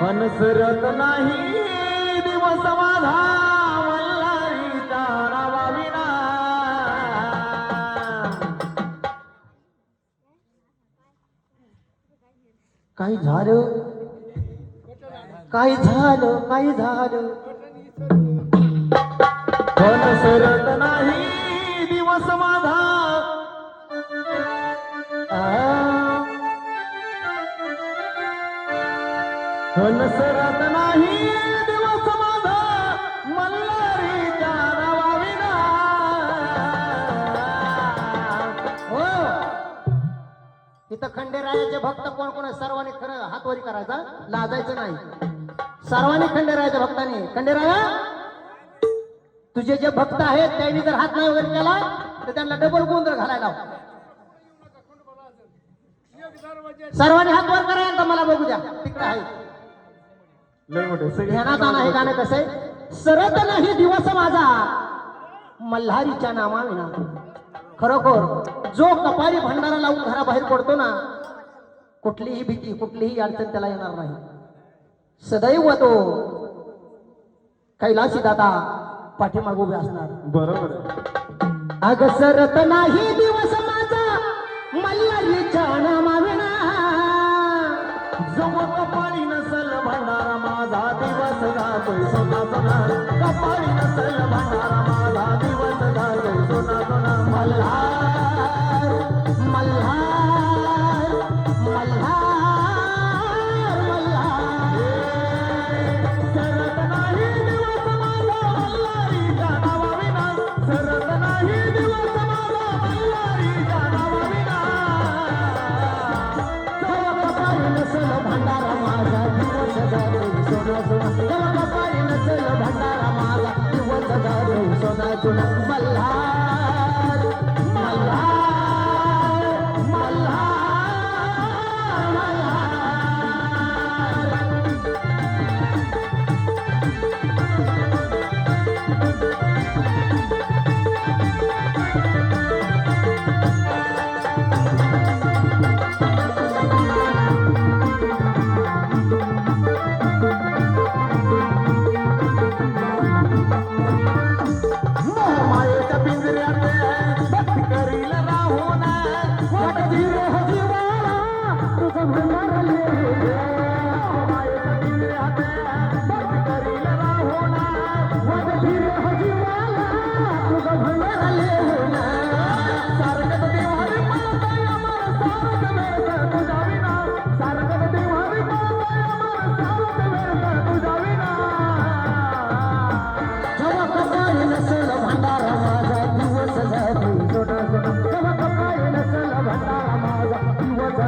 पण सरत नाही दिवस माझा मल्हारीचा नावाविना काही झालं? काही झालं? काही झालं? नसरत नाही दिवस माझा मल्हारीच्या नावाविना. हो. इथं खंडेरायाचे भक्त कोण कोण सर्वांनी खरं हातवरी करायचा. लाजायचं नाही. सर्वांनी खंडेरायाच्या भक्तांनी. खंडेराया तुझे जे भक्त आहेत त्यांनी जर हात नाही वगैरे केला तर त्यांना डबल गोंधळ घालायला सर्वांनी हात वर करा मला बघू द्या. तिकडे आहे. लय मोठे सगळे ध्यानात आणा हे गाणं कसं आहे? सरत नाही दिवस माझा. मल्हारीच्या नामाविना खरोखर जो कपारी भंडारा लावून घराबाहेर पडतो ना कुठलीही भीती कुठलीही अडचण त्याला येणार नाही. सदैव तो कैलासी दादा पाठीमाग उभे असणार. बरोबर. अग सरत नाही दिवस माझा मल्हारीच्या नामाविना जव कपाळी ಸದಾ ಸದಾ ಕಪಾಳಿನ ಸಲ್ಲ ಭಂಡಾರಮ್ಮ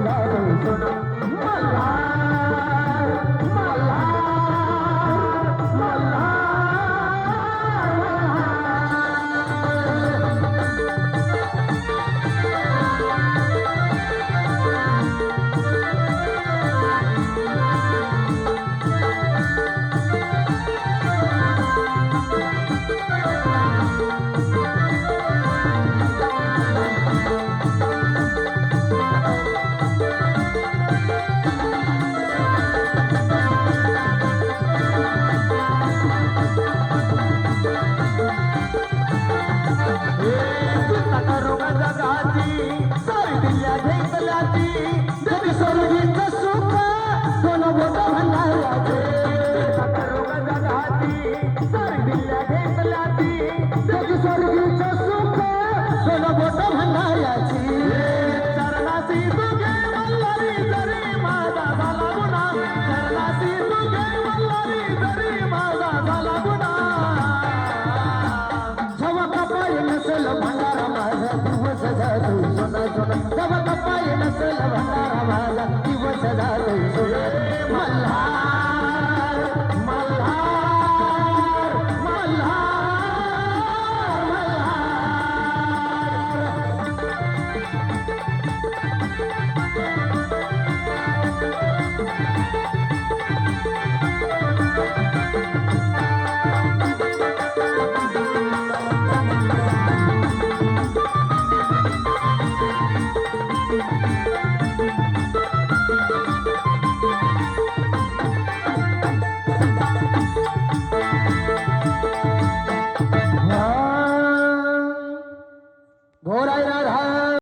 दिवस